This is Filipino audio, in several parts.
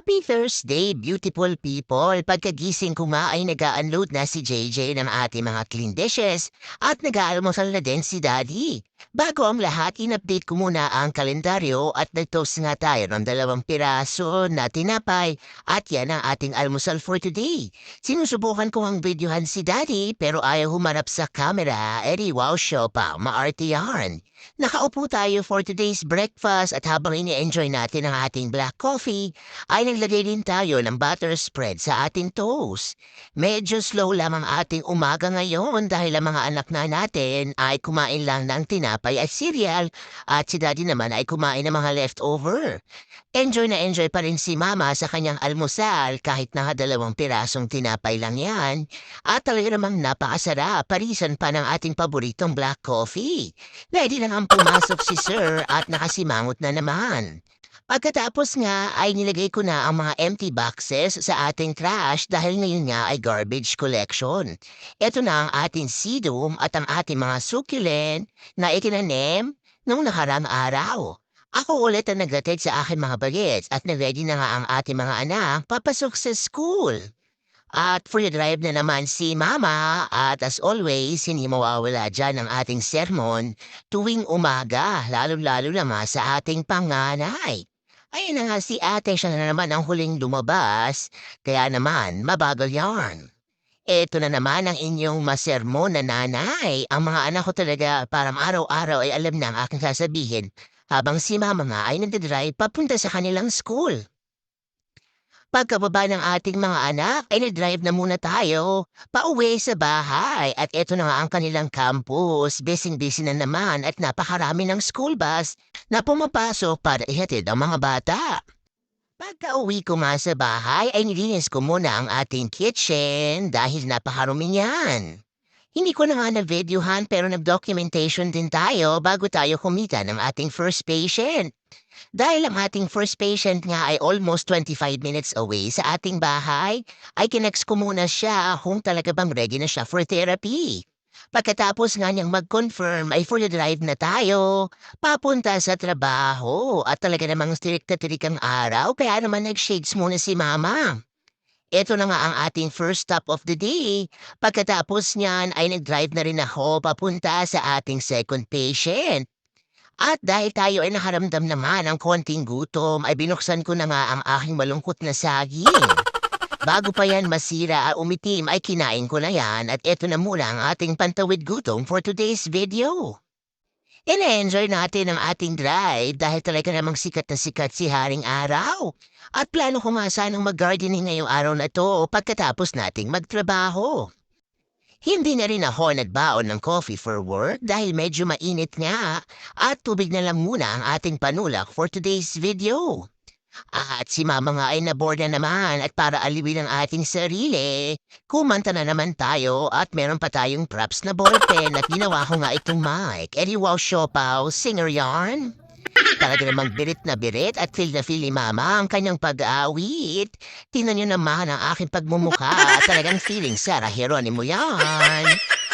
Happy Thursday, beautiful people! Pagkagising ko nga ay nag-unload na si JJ ng ating mga clean dishes at nag-aalmusal na din si Daddy. Bago ang lahat, in-update ko muna ang kalendaryo at nag-toast nga tayo ng dalawang piraso na tinapay at yan ang ating almusal for today. Sinusubukan ko ang videohan si Daddy pero ayaw humarap sa camera. Edi wow show pa, maarte yarn. Nakaupo tayo for today's breakfast at habang ini-enjoy natin ang ating black coffee, ay naglagay din tayo ng butter spread sa ating toast. Medyo slow lang ang ating umaga ngayon dahil ang mga anak na natin ay kumain lang ng tinapay at cereal at si daddy naman ay kumain ng mga leftover. Enjoy na enjoy pa rin si mama sa kanyang almusal kahit nakadalawang pirasong tinapay lang yan. At talaga namang napakasarap, parisan pa ng ating paboritong black coffee. Ready na nga pumasok si sir at nakasimangot na naman. Pagkatapos nga ay nilagay ko na ang mga empty boxes sa ating trash dahil ngayon nga ay garbage collection. Ito na ang ating sidum at ang ating mga succulent na itinanim nung nakarang araw. Ako ulit ang naglatid sa akin mga bagets at na-ready na nga ang ating mga anak papasok sa school. At free drive na naman si Mama at as always, hindi mawawala dyan ang ating sermon tuwing umaga, lalo-lalo naman sa ating panganay. Ayun na nga si ate siya na naman ang huling lumabas, kaya naman mabagal yarn. Ito na naman ang inyong masermon na nanay. Ang mga anak ko talaga parang araw-araw ay alam na ang aking sasabihin habang si mama nga ay nagdadrive papunta sa kanilang school. Pagkababa ng ating mga anak ay nag-drive na muna tayo pauwi sa bahay at ito na nga ang kanilang campus. Busy-busy na naman at napakarami ng school bus na pumapasok para ihatid ang mga bata. Pagka uwi ko nga sa bahay ay nilinis ko muna ang ating kitchen dahil napakarumi niyan. Hindi ko na nga na-videohan pero nag-documentation din tayo bago tayo kumita ng ating first patient. Dahil ang ating first patient nga ay almost 25 minutes away sa ating bahay, ay kinex ko muna siya kung talaga bang ready na siya for therapy. Pagkatapos nga niyang mag-confirm ay full drive na tayo, papunta sa trabaho at talaga namang strict na ang araw kaya naman nag-shades muna si mama. Ito na nga ang ating first stop of the day. Pagkatapos niyan ay nag-drive na rin ako papunta sa ating second patient. At dahil tayo ay nakaramdam naman ng konting gutom, ay binuksan ko na nga ang aking malungkot na saging. Bago pa yan masira at umitim ay kinain ko na yan at ito na muna ang ating pantawid gutom for today's video. Ina-enjoy natin ang ating drive dahil talaga namang sikat na sikat si Haring Araw. At plano ko nga sanang mag-gardening ngayong araw na to pagkatapos nating magtrabaho. Hindi na rin ako nagbaon ng coffee for work dahil medyo mainit nga at tubig na lang muna ang ating panulak for today's video. At si mama nga ay naboard na naman at para aliwin ang ating sarili, kumanta na naman tayo at meron pa tayong props na ballpen at ginawa ko nga itong mic. Eddie Wow Siopaw, singer yarn. Talaga namang birit na birit at feel na feel ni mama ang kanyang pag-aawit. Tingnan niyo naman ang aking pagmumukha. Talagang feeling Sarah Geronimo yan.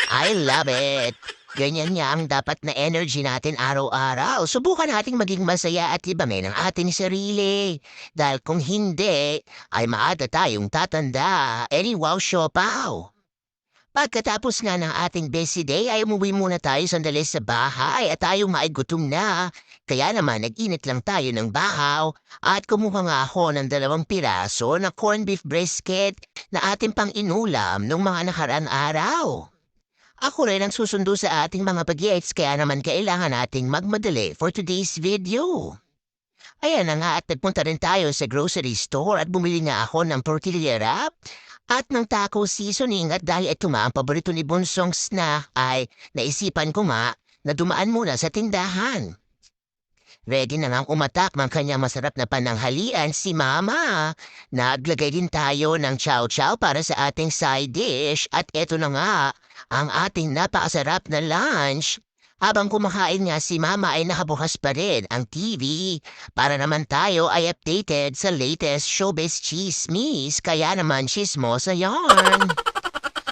I love it. Ganyan nga ang dapat na energy natin araw-araw. Subukan nating maging masaya at ibamin ang ating sarili. Dahil kung hindi, ay maada tayong tatanda. Any wow siopaw. Pagkatapos nga ng ating busy day ay umuwi muna tayo sandali sa bahay at tayo maigutom na. Kaya naman nag-init lang tayo ng bahaw at kumuha nga ako ng dalawang piraso na corned beef brisket na ating pang inulam nung mga nakaraan araw. Ako rin ang susundo sa ating mga bagets kaya naman kailangan nating magmadali for today's video. Ayan na nga at nagpunta rin tayo sa grocery store at bumili nga ako ng tortilla wrap at ng taco seasoning at dahil ito nga ang paborito ni Bonsong snack ay naisipan ko nga na dumaan muna sa tindahan. Ready na ngang umatak ng kanyang masarap na pananghalian si Mama. Naglagay din tayo ng chow-chow para sa ating side dish at eto na nga ang ating napakasarap na lunch. Habang kumakain nga si Mama ay nakabukas pa rin ang TV para naman tayo ay updated sa latest showbiz chismis kaya naman chismosa yarn.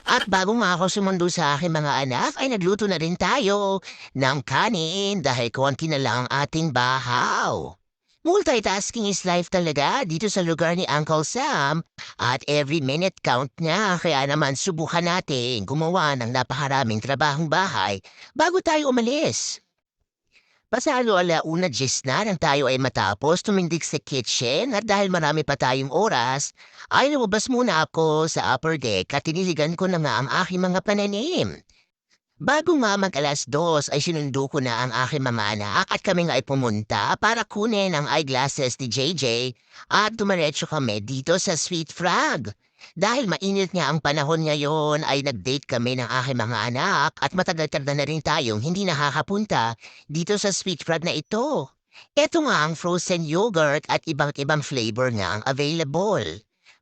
At bago nga ako sumundo sa aking mga anak, ay nagluto na rin tayo ng kanin dahil konti na lang ang ating bahaw. Multitasking is life talaga dito sa lugar ni Uncle Sam at every minute count niya kaya naman subukan natin gumawa ng napakaraming trabahong bahay bago tayo umalis. Pasalo alauna gis na nang tayo ay matapos tumindig sa kitchen at dahil marami pa tayong oras, ay lumabas muna ako sa upper deck at tiniligan ko na nga ang aking mga pananim. Bago nga mag alas dos ay sinundo ko na ang aking mga anak at kami nga ay pumunta para kunin ang eyeglasses ni JJ at dumiretso kami dito sa Sweet Frog. Dahil mainit nga ang panahon ngayon ay nag-date kami ng aking mga anak at matagal-tagal na rin tayong hindi nakakapunta dito sa Sweet Frog na ito. Ito nga ang frozen yogurt at ibang ibang flavor nga ang available.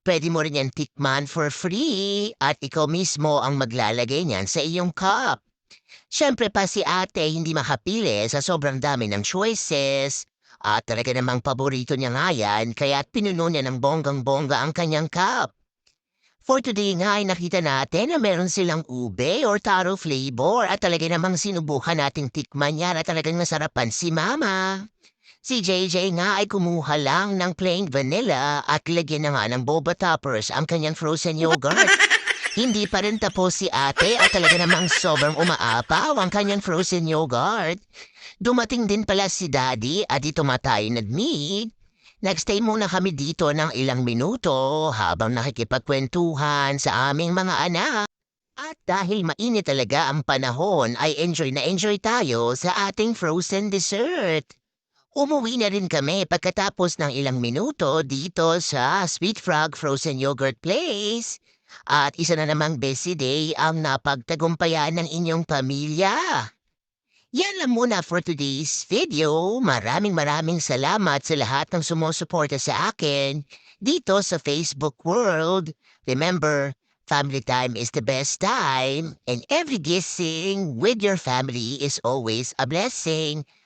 Pwede mo rin yan tikman for free at ikaw mismo ang maglalagay niyan sa iyong cup. Siyempre pa si ate hindi makapili sa sobrang dami ng choices. At talaga namang paborito niya nga yan kaya pinuno niya ng bonggang-bongga ang kanyang cup. For today nga ay nakita natin na meron silang ube or taro flavor at talaga namang sinubukan nating tikman yan at talagang nasarapan si mama. Si JJ nga ay kumuha lang ng plain vanilla at lagyan na nga ng boba toppers ang kanyang frozen yogurt. Hindi pa rin tapos si ate at talaga namang sobrang umaapaw ang kanyang frozen yogurt. Dumating din pala si daddy at dito tayo nag-meet. Nagstay muna kami dito ng ilang minuto habang nakikipagkwentuhan sa aming mga anak. At dahil mainit talaga ang panahon ay enjoy na enjoy tayo sa ating frozen dessert. Umuwi na rin kami pagkatapos ng ilang minuto dito sa Sweet Frog Frozen Yogurt Place. At isa na namang busy day ang napagtagumpayan ng inyong pamilya. Yan lang muna for today's video. Maraming maraming salamat sa lahat ng sumusuporta sa akin dito sa Facebook world. Remember, family time is the best time and every gising with your family is always a blessing.